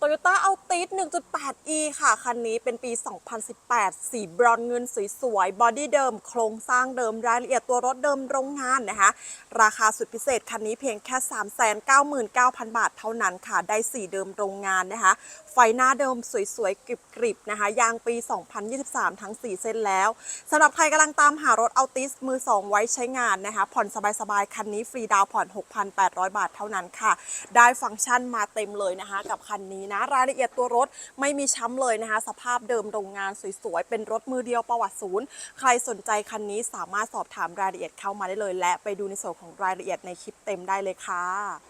Toyota Altis 1.8e ค่ะ คันนี้เป็นปี 2018 สีบรอนเงินสวยๆ บอดี้เดิม โครงสร้างเดิม รายละเอียดตัวรถเดิมโรงงานนะคะ ราคาสุดพิเศษ คันนี้เพียงแค่ 399,000 บาทเท่านั้นค่ะ ได้สีเดิมโรงงานนะคะ ไฟหน้าเดิมสวยๆ กริบๆ นะคะ ยางปี 2023 ทั้ง 4 เส้นแล้ว สำหรับใครกำลังตามหารถ Altis มือ 2 ไว้ใช้งานนะคะ ผ่อนสบายๆ คันนี้ฟรีดาวผ่อน 6,800 บาทเท่านั้นค่ะ ได้ฟังก์ชันมาเต็มเลยนะคะ กับคันนี้นะ รายละเอียดตัวรถไม่มีช้ำเลยนะคะ สภาพเดิมโรงงานสวยๆ เป็นรถมือเดียวประวัติศูนย์ ใครสนใจคันนี้สามารถสอบถามรายละเอียดเข้ามาได้เลย และไปดูในส่วนของรายละเอียดในคลิปเต็มได้เลยค่ะ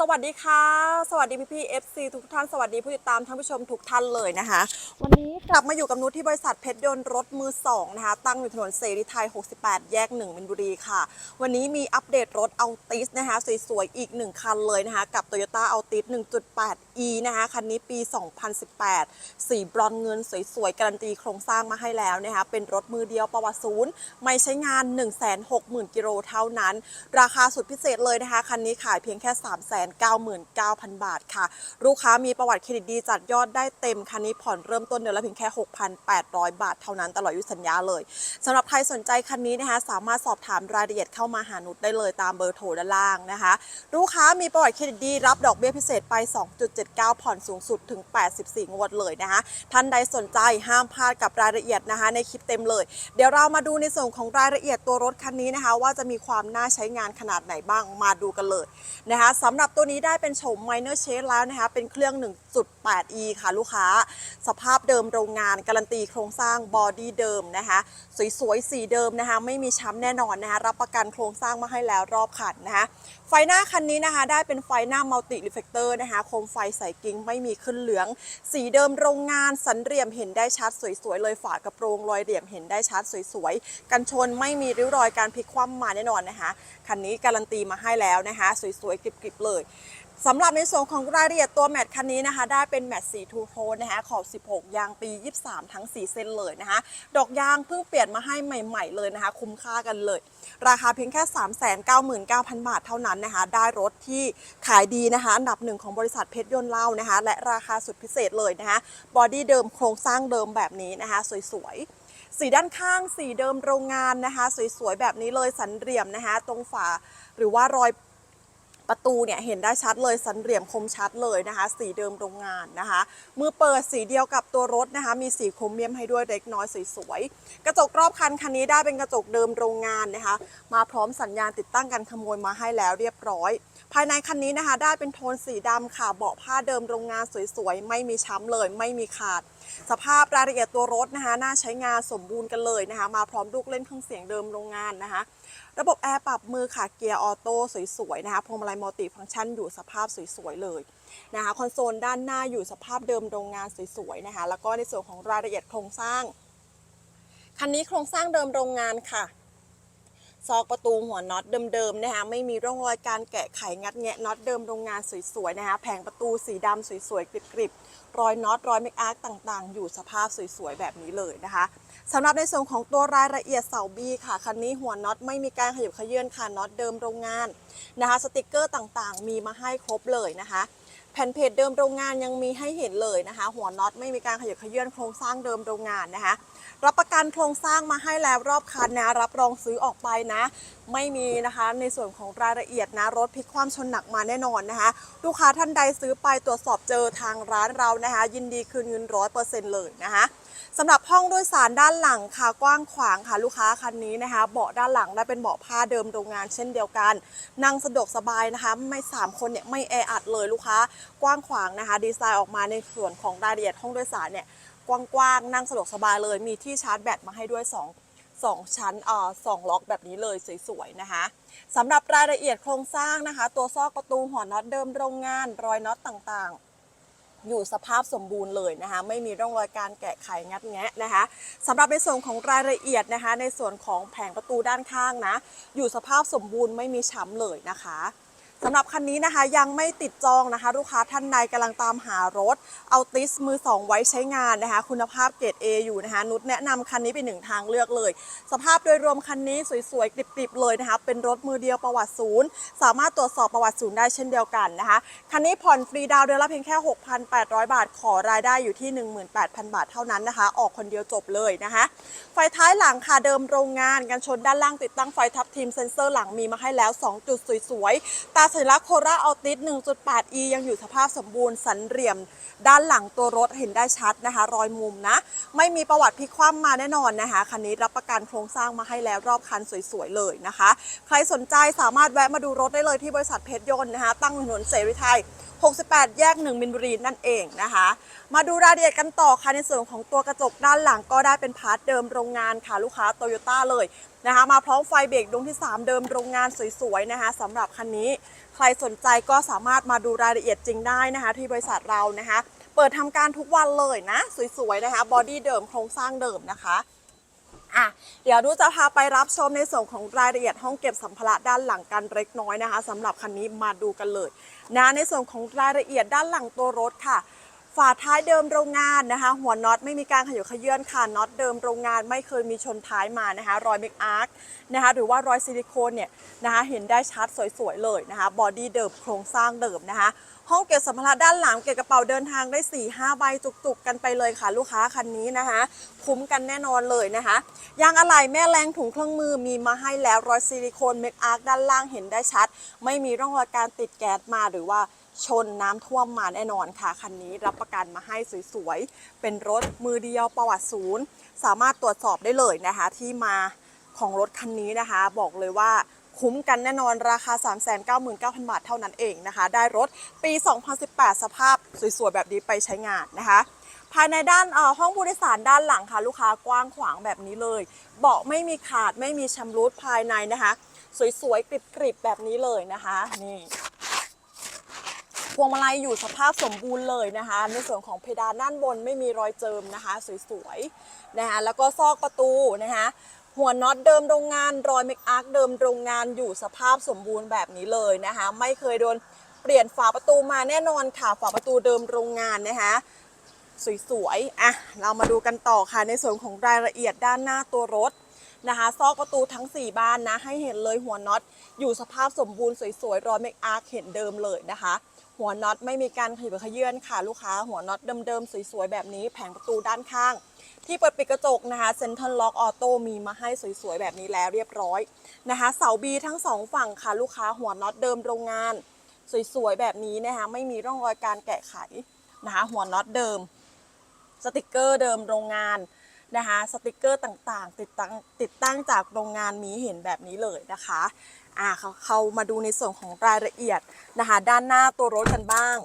สวัสดีค่ะ สวัสดีพี่พี่ๆ FC ทุกท่าน สวัสดีผู้ติดตามท่านผู้ชมทุกท่านเลยนะคะ วันนี้กลับมาอยู่กับนุชที่บริษัทเพชรยนต์รถมือสองนะคะ ตั้งอยู่ถนนเสรีไทย 68 แยก1มินบุรีค่ะ วันนี้มีอัปเดตรถเอาติสนะคะ สวยๆ อีก 1 คันเลยนะคะ กับ Toyota a l t i s 1.8e นะคะ คันนี้ปี 2018 สีบรอนซ์เงินสวยๆ การันตีโครงสร้างมาให้แล้วนะคะ เป็นรถมือเดียวประวัติศูนย์ ไม่ใช้งาน 160,000กิโลเท่านั้น ราคาสุดพิเศษเลยนะคะ คันนี้ขายเพียงแค่399,000 บาทค่ะ ลูกค้ามีประวัติเครดิตดีจัดยอดได้เต็มคันนี้ผ่อนเริ่มต้นเดือนละเพียงแค่ 6,800 บาท เท่านั้นตลอดอายุสัญญาเลยสำหรับใครสนใจคันนี้นะคะ สามารถสอบถามรายละเอียดเข้ามาหานุชได้เลยตามเบอร์โทรด้านล่างนะคะ ลูกค้ามีประวัติเครดิตดีรับดอกเบี้ยพิเศษไป 2.79 ผ่อนสูงสุดถึง 84 งวดเลยนะคะท่านใดสนใจห้ามพลาดกับรายละเอียดนะคะ ในคลิปเต็มเลย เดี๋ยวเรามาดูในส่วนของรายละเอียดตัวรถคันนี้นะคะ ว่าจะมีความน่าใช้งานขนาดไหนบ้างมาดูกันเลยนะคะสำหรับตัวนี้ได้เป็นโฉม Minor Change แล้วนะคะ เป็นเครื่อง 1.8e ค่ะลูกค้า สภาพเดิมโรงงานการันตีโครงสร้างบอดี้เดิมนะคะ สวยๆ สีเดิมนะคะ ไม่มีช้ำแน่นอนนะคะ รับประกันโครงสร้างมาให้แล้วรอบคันนะคะ ไฟหน้าคันนี้นะคะ ได้เป็นไฟหน้ามัลติรีเฟกเตอร์นะคะ โคมไฟใสกิ้งไม่มีขึ้นเหลือง สีเดิมโรงงานสันเหลี่ยมเห็นได้ชัดสวยๆ เลยฝากระโปรงรอยเหลี่ยมเห็นได้ชัดสวยๆ กันชนไม่มีริ้วรอยการพลิกคว่ำมาแน่นอนนะคะ คันนี้การันตีมาให้แล้วนะคะ สวยๆกริบๆเลยสำหรับในส่วนของรายละเอียดตัวแมตช์คันนี้นะคะ ได้เป็นแมตช์สีทูโทนนะคะขอบ 16 ยางปี 23 ทั้ง 4 เส้นเลยนะคะ ดอกยางเพิ่งเปลี่ยนมาให้ใหม่ ๆ เลยนะคะ คุ้มค่ากันเลย ราคาเพียงแค่ 399,000 บาทเท่านั้นนะคะ ได้รถที่ขายดีนะคะ อันดับหนึ่งของบริษัทเพชรยนต์เล่านะคะ และราคาสุดพิเศษเลยนะคะ บอดี้เดิมโครงสร้างเดิมแบบนี้นะคะ สวยๆสีด้านข้างสีเดิมโรงงานนะคะ สวยๆ แบบนี้เลยสันเหลี่ยมนะคะ ตรงฝาหรือว่ารอย ประตูเนี่ยเห็นได้ชัดเลยสันเหลี่ยมคมชัดเลยนะคะ สีเดิมโรงงานนะคะมือเปิดสีเดียวกับตัวรถนะคะ มีสีโครเมียมให้ด้วยเล็กน้อยสวยๆกระจกรอบคันคันนี้ได้เป็นกระจกเดิมโรงงานนะคะ มาพร้อมสัญญาณติดตั้งการขโมยมาให้แล้วเรียบร้อย ภายในคันนี้นะคะ ได้เป็นโทนสีดำค่ะเบาะผ้าเดิมโรงงานสวยๆไม่มีช้ำเลย ไม่มีขาด สภาพรายละเอียดตัวรถนะคะน่าใช้งานสมบูรณ์กันเลยนะคะ มาพร้อมลูกเล่นเครื่องเสียงเดิมโรงงานนะคะ ระบบแอร์ปรับมือค่ะเกียร์ออโต้สวยๆนะคะพวงมาลัยมัลติฟังก์ชันอยู่สภาพสวยๆเลยนะคะคอนโซลด้านหน้าอยู่สภาพเดิมโรงงานสวยๆนะคะ แล้วก็ในส่วนของรายละเอียดโครงสร้างคันนี้โครงสร้างเดิมโรงงานค่ะ ซอกประตูหัวน็อตเดิมๆนะคะไม่มีร่องรอยการแกะไขงัดแงะน็อตเดิมโรงงานสวยๆนะคะแผงประตูสีดำสวยๆกริบๆ รอยน็อตรอยเมคอาร์ตต่างๆ อยู่สภาพสวยๆ แบบนี้เลยนะคะสำหรับในส่วนของตัวรายละเอียดเสาบีค่ะ คันนี้หัวน็อตไม่มีการขยับขยื่นค่ะน็อตเดิมโรงงานนะคะ สติกเกอร์ต่างๆ มีมาให้ครบเลยนะคะ แผ่นเพจเดิมโรงงานยังมีให้เห็นเลยนะคะ หัวน็อตไม่มีการขยับขยื่นโครงสร้างเดิมโรงงานนะคะ รับประกันโครงสร้างมาให้แล้วรอบคันนะรับรองซื้อออกไปนะ ไม่มีนะคะ ในส่วนของรายละเอียดนะรถพลิกความชนหนักมาแน่นอนนะคะ ลูกค้าท่านใดซื้อไปตรวจสอบเจอทางร้านเรานะคะ ยินดีคืนเงินร้อยเปอร์เซ็นต์เลยนะคะ สำหรับห้องโดยสารด้านหลังค่ะกว้างขวางค่ะลูกค้าคันนี้นะคะ เบาะด้านหลังได้เป็นเบาะผ้าเดิมโรงงานเช่นเดียวกัน นั่งสะดวกสบายนะคะ ไม่สามคนเนี่ยไม่แออัดเลยลูกค้ากว้างขวางนะคะ ดีไซน์ออกมาในส่วนของรายละเอียดห้องโดยสารเนี่ยกว้างๆนั่งสะดวกสบายเลย มีที่ชาร์จแบตมาให้ด้วย2 2ชั้นเอ่อสองล็อกแบบนี้เลยสวยๆนะคะสำหรับรายละเอียดโครงสร้างนะคะ ตัวซอกประตูหัวน็อตเดิมโรงงาน รอยน็อตต่างๆ อยู่สภาพสมบูรณ์เลยนะคะ ไม่มีร่องรอยการแกะไขงัดแงะนะคะสำหรับในส่วนของรายละเอียดนะคะ ในส่วนของแผงประตูด้านข้างนะ อยู่สภาพสมบูรณ์ไม่มีช้ำเลยนะคะ สำหรับคันนี้นะคะยังไม่ติดจองนะคะ ลูกค้าท่านใดกำลังตามหารถ เอาติสมือ 2 ไว้ใช้งานนะคะ คุณภาพเกรด A อยู่นะคะ นุชแนะนำคันนี้เป็นหนึ่งทางเลือกเลย สภาพโดยรวมคันนี้สวยๆกริบๆเลยนะคะ เป็นรถมือเดียวประวัติศูนย์ สามารถตรวจสอบประวัติศูนย์ได้เช่นเดียวกันนะคะ คันนี้ผ่อนฟรีดาวเดือนละเพียงแค่ 6,800 บาท ขอรายได้อยู่ที่ 18,000 บาทเท่านั้นนะคะ ออกคนเดียวจบเลยนะคะ ไฟท้ายหลังค่ะเดิมโรงงานกันชนด้านล่างติดตั้งไฟทับทีมเซ็นเซอร์หลังมีมาให้แล้ว 2 จุดสวยๆตาสัญลักษณ์โคราอัลติส 1.8e ยังอยู่สภาพสมบูรณ์สันเหลี่ยม ด้านหลังตัวรถเห็นได้ชัดนะคะ รอยมุมนะ ไม่มีประวัติพลิกคว่ำมาแน่นอนนะคะคันนี้รับประกันโครงสร้างมาให้แล้วรอบคันสวยๆเลยนะคะ ใครสนใจสามารถแวะมาดูรถได้เลยที่บริษัทเพชรยนต์นะคะ ตั้งถนนเสรีไทย 68 แยก 1 มินบุรีนั่นเองนะคะ มาดูรายละเอียดกันต่อค่ะในส่วนของตัวกระจกด้านหลังก็ได้เป็นพาร์ทเดิมโรงงานค่ะลูกค้าโตโยต้าเลยนะคะมาพร้อมไฟเบรกดวงที่ 3 เดิมโรงงานสวยๆนะคะสำหรับคันนี้ ใครสนใจก็สามารถมาดูรายละเอียดจริงได้นะคะ ที่บริษัทเรานะคะ เปิดทำการทุกวันเลยนะ สวยๆนะคะบอดี้เดิมโครงสร้างเดิมนะคะอะเดี๋ยวดูจะพาไปรับชมในส่วนของรายละเอียดห้องเก็บสัมภาระด้านหลังกันเล็กน้อยนะคะสำหรับคันนี้มาดูกันเลยนะในส่วนของรายละเอียดด้านหลังตัวรถค่ะ ฝาท้ายเดิมโรงงานนะคะ หัวน็อตไม่มีการขยับเขยื่นค่ะน็อตเดิมโรงงานไม่เคยมีชนท้ายมานะคะ รอยเมคอาร์คนะคะหรือว่ารอยซิลิโคนเนี่ยนะคะเห็นได้ชัดสวยๆเลยนะคะบอดี้เดิมโครงสร้างเดิมนะคะ ห้องเก็บสัมภาระด้านหลังเก็บกระเป๋าเดินทางได้4 5ใบจุกๆกันไปเลยค่ะ ลูกค้าคันนี้นะคะ คุ้มกันแน่นอนเลยนะคะยางอะไหล่แม่แรงถุงเครื่องมือมีมาให้แล้วรอยซิลิโคนเมคอาร์คด้านล่างเห็นได้ชัด ไม่มีร่องรอยการติดแก๊สมาหรือว่า ชนน้ำท่วมมาแน่นอนค่ะ คันนี้รับประกันมาให้สวยๆ เป็นรถมือเดียวประวัติศูนย์ สามารถตรวจสอบได้เลยนะคะ ที่มาของรถคันนี้นะคะ บอกเลยว่าคุ้มกันแน่นอนราคา 399,000 บาทเท่านั้นเองนะคะ ได้รถปี 2018 สภาพสวยๆ แบบนี้ไปใช้งานนะคะ ภายในด้านอ่อห้องผู้โดยสารด้านหลังค่ะ ลูกค้ากว้างขวางแบบนี้เลย เบาะไม่มีขาดไม่มีชำรุดภายในนะคะ สวยๆกริบๆแบบนี้เลยนะคะนี่ พวงมาลัยอยู่สภาพสมบูรณ์เลยนะคะ ในส่วนของเพดานด้านบนไม่มีรอยเจิมนะคะ สวยๆนะคะแล้วก็ซอกประตูนะคะหัวน็อตเดิมโรงงานรอยเมคอาร์คเดิมโรงงานอยู่สภาพสมบูรณ์แบบนี้เลยนะคะ ไม่เคยโดนเปลี่ยนฝาประตูมาแน่นอนค่ะฝาประตูเดิมโรงงานนะคะสวยๆอะเรามาดูกันต่อค่ะในส่วนของรายละเอียดด้านหน้าตัวรถนะคะซอกประตูทั้ง 4 บานนะให้เห็นเลยหัวน็อตอยู่สภาพสมบูรณ์สวยๆรอยเมคอาร์คเห็นเดิมเลยนะคะ หัวน็อตไม่มีการขยับขยื่นค่ะลูกค้า หัวน็อตเดิมๆสวยๆแบบนี้แผงประตูด้านข้าง ที่เปิดปิดกระจกนะคะเซ็นทรัลล็อกออโต้มีมาให้สวยๆแบบนี้แล้วเรียบร้อยนะคะเสาบีทั้งสองฝั่งค่ะลูกค้าหัวน็อตเดิมโรงงาน สวยๆแบบนี้นะคะไม่มีร่องรอยการแกะไขนะคะหัวน็อตเดิม สติกเกอร์เดิมโรงงานนะคะสติกเกอร์ต่างๆ ติดตั้งติดตั้งจากโรงงานมีเห็นแบบนี้เลยนะคะ อ่าเขาเขามาดูในส่วนของรายละเอียดนะคะ ด้านหน้าตัวรถกันบ้าง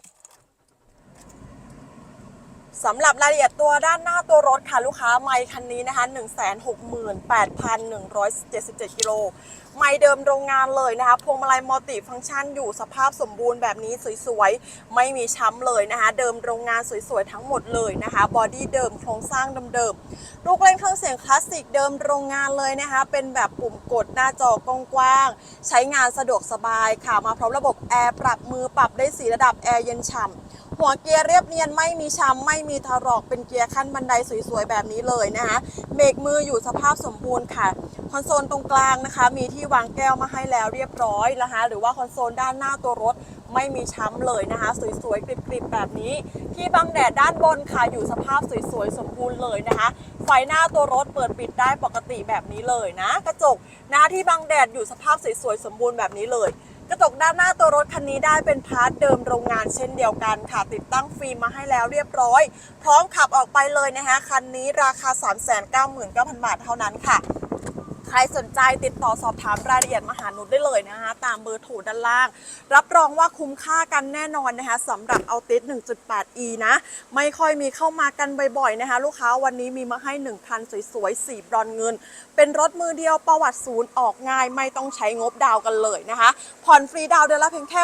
สำหรับรายละเอียดตัวด้านหน้าตัวรถค่ะ ลูกค้าไมค์คันนี้นะคะ 168,177 กิโล ไมค์เดิมโรงงานเลยนะคะ พวงมาลัยมัลติฟังก์ชันอยู่สภาพสมบูรณ์แบบนี้สวยๆ ไม่มีช้ำเลยนะคะ เดิมโรงงานสวยๆ ทั้งหมดเลยนะคะ บอดี้เดิมโครงสร้างเดิมๆ ลูกเล่นเครื่องเสียงคลาสสิกเดิมโรงงานเลยนะคะ เป็นแบบปุ่มกดหน้าจอกว้างๆ ใช้งานสะดวกสบายค่ะ มาพร้อมระบบแอร์ปรับมือปรับได้สีระดับแอร์เย็นฉ่ำ หัวเกียร์เรียบเนียนไม่มีช้ำไม่มีทะลอกเป็นเกียร์ขั้นบันไดสวยๆแบบนี้เลยนะคะเบรกมืออยู่สภาพสมบูรณ์ค่ะ คอนโซลตรงกลางนะคะ มีที่วางแก้วมาให้แล้วเรียบร้อยนะคะ หรือว่าคอนโซลด้านหน้าตัวรถไม่มีช้ำเลยนะคะ สวยๆกริบๆแบบนี้ที่บังแดดด้านบนค่ะอยู่สภาพสวยๆสมบูรณ์เลยนะคะ ไฟหน้าตัวรถเปิดปิดได้ปกติแบบนี้เลยนะ กระจกหนะคะที่บังแดดอยู่สภาพสวยๆสมบูรณ์แบบนี้เลย กระจกด้านหน้าตัวรถคันนี้ได้เป็นพาร์ทเดิมโรงงานเช่นเดียวกันค่ะ ติดตั้งฟิล์มมาให้แล้วเรียบร้อย พร้อมขับออกไปเลยนะคะคันนี้ราคา 399,000 บาทเท่านั้นค่ะ ใครสนใจติดต่อสอบถามรายละเอียดมาหานุชได้เลยนะคะตามเบอร์โทรด้านล่าง รับรองว่าคุ้มค่ากันแน่นอนนะคะสำหรับเอาติส 1.8e นะ ไม่ค่อยมีเข้ามากันบ่อยๆนะคะ ลูกค้าวันนี้มีมาให้1คันสวยๆสีบรอนเงิน เป็นรถมือเดียวประวัติศูนย์ออกง่าย ไม่ต้องใช้งบดาวกันเลยนะคะ ผ่อนฟรีดาวเดือนละเพียงแค่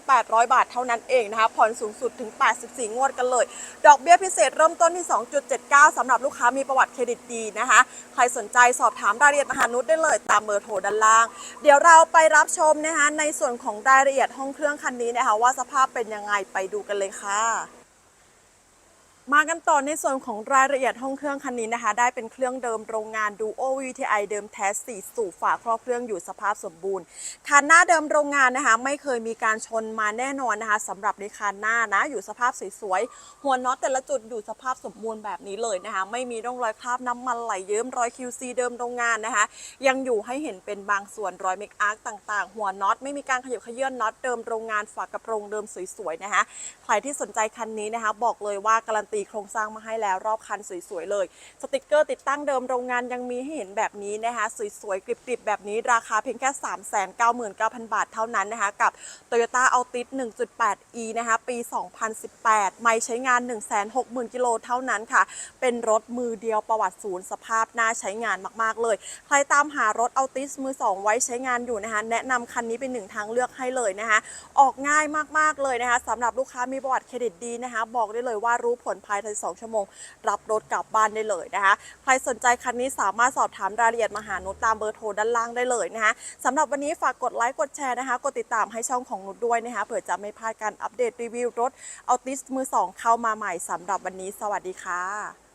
6,800 บาทเท่านั้นเองนะคะ ผ่อนสูงสุดถึง 84 งวดกันเลย ดอกเบี้ยพิเศษเริ่มต้นที่ 2.79สำหรับลูกค้ามีประวัติเครดิตดีนะคะ ใครสนใจสอบถามรายละเอียดมาหานุชได้เลยตามเบอร์โทรด้านล่าง เดี๋ยวเราไปรับชมนะคะในส่วนของรายละเอียดห้องเครื่องคันนี้นะคะว่าสภาพเป็นยังไงไปดูกันเลยค่ะ มากันต่อในส่วนของรายละเอียดห้องเครื่องคันนี้นะคะ ได้เป็นเครื่องเดิมโรงงาน Duo VTI เดิมแท้4สูบฝาครอบเครื่องอยู่สภาพสมบูรณ์คันหน้าเดิมโรงงานนะคะ ไม่เคยมีการชนมาแน่นอนนะคะสำหรับในคันหน้านะ อยู่สภาพสวยๆหัวน็อตแต่ละจุดอยู่สภาพสมบูรณ์แบบนี้เลยนะคะ ไม่มีร่องรอยคราบน้ำมันไหลเยิ้มรอย QC เดิมโรงงานนะคะ ยังอยู่ให้เห็นเป็นบางส่วนรอยเมคอาร์คต่างๆ หัวน็อตไม่มีการขยับขยื่นน็อตเดิมโรงงานฝากระโปรงเดิมสวยๆนะคะใครที่สนใจคันนี้นะคะ บอกเลยว่าการันตีโครงสร้างมาให้แล้วรอบคันสวยๆเลย สติกเกอร์ติดตั้งเดิมโรงงานยังมีให้เห็นแบบนี้นะคะ สวยๆกริบๆ แบบนี้ราคาเพียงแค่ 399,000 บาทเท่านั้นนะคะ กับ Toyota Altis 1.8e นะคะ ปี 2018 ไม่ใช้งาน 160,000 กิโลเท่านั้นค่ะ เป็นรถมือเดียวประวัติศูนย์สภาพน่าใช้งานมากๆเลย ใครตามหารถ Altis มือ 2 ไว้ใช้งานอยู่นะคะ แนะนำคันนี้เป็นหนึ่งทางเลือกให้เลยนะคะ ออกง่ายมากๆเลยนะคะสำหรับลูกค้ามีประวัติเครดิตดีนะคะ บอกได้เลยว่ารู้ผลภายใน 2 ชั่วโมง รับรถกลับบ้านได้เลยนะคะ ใครสนใจคันนี้สามารถสอบถามรายละเอียดมาหานุชตามเบอร์โทรด้านล่างได้เลยนะคะสำหรับวันนี้ฝากกดไลค์กดแชร์นะคะกดติดตามให้ช่องของนุชด้วยนะคะเผื่อจะไม่พลาดการอัปเดตรีวิวรถเอาติสมือสองเข้ามาใหม่สำหรับวันนี้ สวัสดีค่ะ